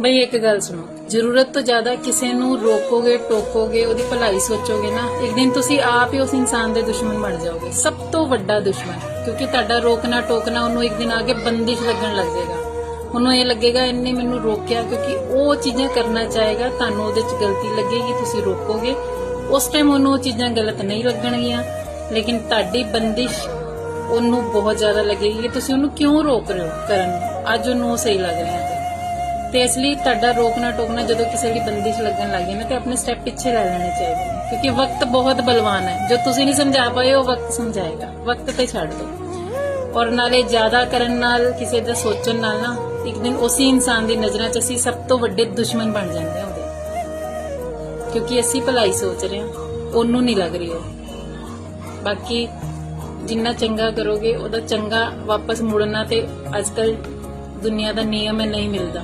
ਬਈ ਇੱਕ ਗੱਲ ਸੁਣੋ, ਜ਼ਰੂਰਤ ਤੋਂ ਜ਼ਿਆਦਾ ਕਿਸੇ ਨੂੰ ਰੋਕੋਗੇ, ਟੋਕੋਗੇ, ਉਹਦੀ ਭਲਾਈ ਸੋਚੋਗੇ ਨਾ, ਇੱਕ ਦਿਨ ਤੁਸੀਂ ਆਪ ਹੀ ਉਸ ਇਨਸਾਨ ਦੇ ਦੁਸ਼ਮਣ ਬਣ ਜਾਓਗੇ, ਸਭ ਤੋਂ ਵੱਡਾ ਦੁਸ਼ਮਣ, ਕਿਉਂਕਿ ਤੁਹਾਡਾ ਰੋਕਣਾ, ਟੋਕਣਾ ਉਹਨੂੰ ਇੱਕ ਦਿਨ ਆ ਕੇ ਬੰਦਿਸ਼ ਲੱਗਣ ਲੱਗ ਜਾਏਗਾ। ਉਹਨੂੰ ਇਹ ਲੱਗੇਗਾ, ਇਹਨੇ ਮੈਨੂੰ ਰੋਕਿਆ, ਕਿਉਂਕਿ ਉਹ ਚੀਜ਼ਾਂ ਕਰਨਾ ਚਾਹੇਗਾ, ਤੁਹਾਨੂੰ ਉਹਦੇ 'ਚ ਗਲਤੀ ਲੱਗੇਗੀ, ਤੁਸੀਂ ਰੋਕੋਗੇ। ਉਸ ਟਾਈਮ ਉਹਨੂੰ ਉਹ ਚੀਜ਼ਾਂ ਗਲਤ ਨਹੀਂ ਲੱਗਣਗੀਆਂ, ਲੇਕਿਨ ਤੁਹਾਡੀ ਬੰਦਿਸ਼ ਉਹਨੂੰ ਬਹੁਤ ਜ਼ਿਆਦਾ ਲੱਗੇਗੀ ਕਿ ਤੁਸੀਂ ਉਹਨੂੰ ਕਿਉਂ ਰੋਕ ਰਹੇ ਹੋ ਕਰਨ ਨੂੰ? ਅੱਜ ਉਹਨੂੰ ਉਹ ਸਹੀ ਲੱਗ ਰਿਹਾ ਤੇ ਤੇ ਇਸ ਲਈ ਤੁਹਾਡਾ ਰੋਕਣਾ ਟੋਕਣਾ ਜਦੋਂ ਕਿਸੇ ਦੀ ਬੰਦਿਸ਼ ਲੱਗਣ ਲੱਗ ਗਈ ਨਾ ਤੇ ਆਪਣੇ ਸਟੈਪ ਪਿੱਛੇ ਲੈ ਲੈਣੇ ਚਾਹੀਦੇ ਨੇ, ਕਿਉਂਕਿ ਵਕਤ ਬਹੁਤ ਬਲਵਾਨ ਹੈ। ਜੋ ਤੁਸੀਂ ਨਹੀਂ ਸਮਝਾ ਪਾਏ, ਉਹ ਵਕਤ ਸਮਝਾਏਗਾ। ਵਕਤ ਤੇ ਛੱਡ ਦਿਓ ਔਰ ਨਾਲੇ ਜ਼ਿਆਦਾ ਕਰਨ ਨਾਲ, ਕਿਸੇ ਦਾ ਸੋਚਣ ਨਾਲ ਨਾ, ਇੱਕ ਦਿਨ ਉਸੇ ਇਨਸਾਨ ਦੀ ਨਜ਼ਰਾਂ 'ਚ ਅਸੀਂ ਸਭ ਤੋਂ ਵੱਡੇ ਦੁਸ਼ਮਣ ਬਣ ਜਾਂਦੇ ਹਾਂ ਉਹਦੇ। ਕਿਉਂਕਿ ਅਸੀਂ ਭਲਾਈ ਸੋਚ ਰਹੇ ਹਾਂ, ਉਹਨੂੰ ਨਹੀਂ ਲੱਗ ਰਹੀ ਉਹ। ਬਾਕੀ ਜਿੰਨਾ ਚੰਗਾ ਕਰੋਗੇ, ਉਹਦਾ ਚੰਗਾ ਵਾਪਸ ਮੁੜਨਾ ਤੇ ਅੱਜਕੱਲ ਦੁਨੀਆ ਦਾ ਨਿਯਮ ਹੈ ਨਹੀਂ ਮਿਲਦਾ।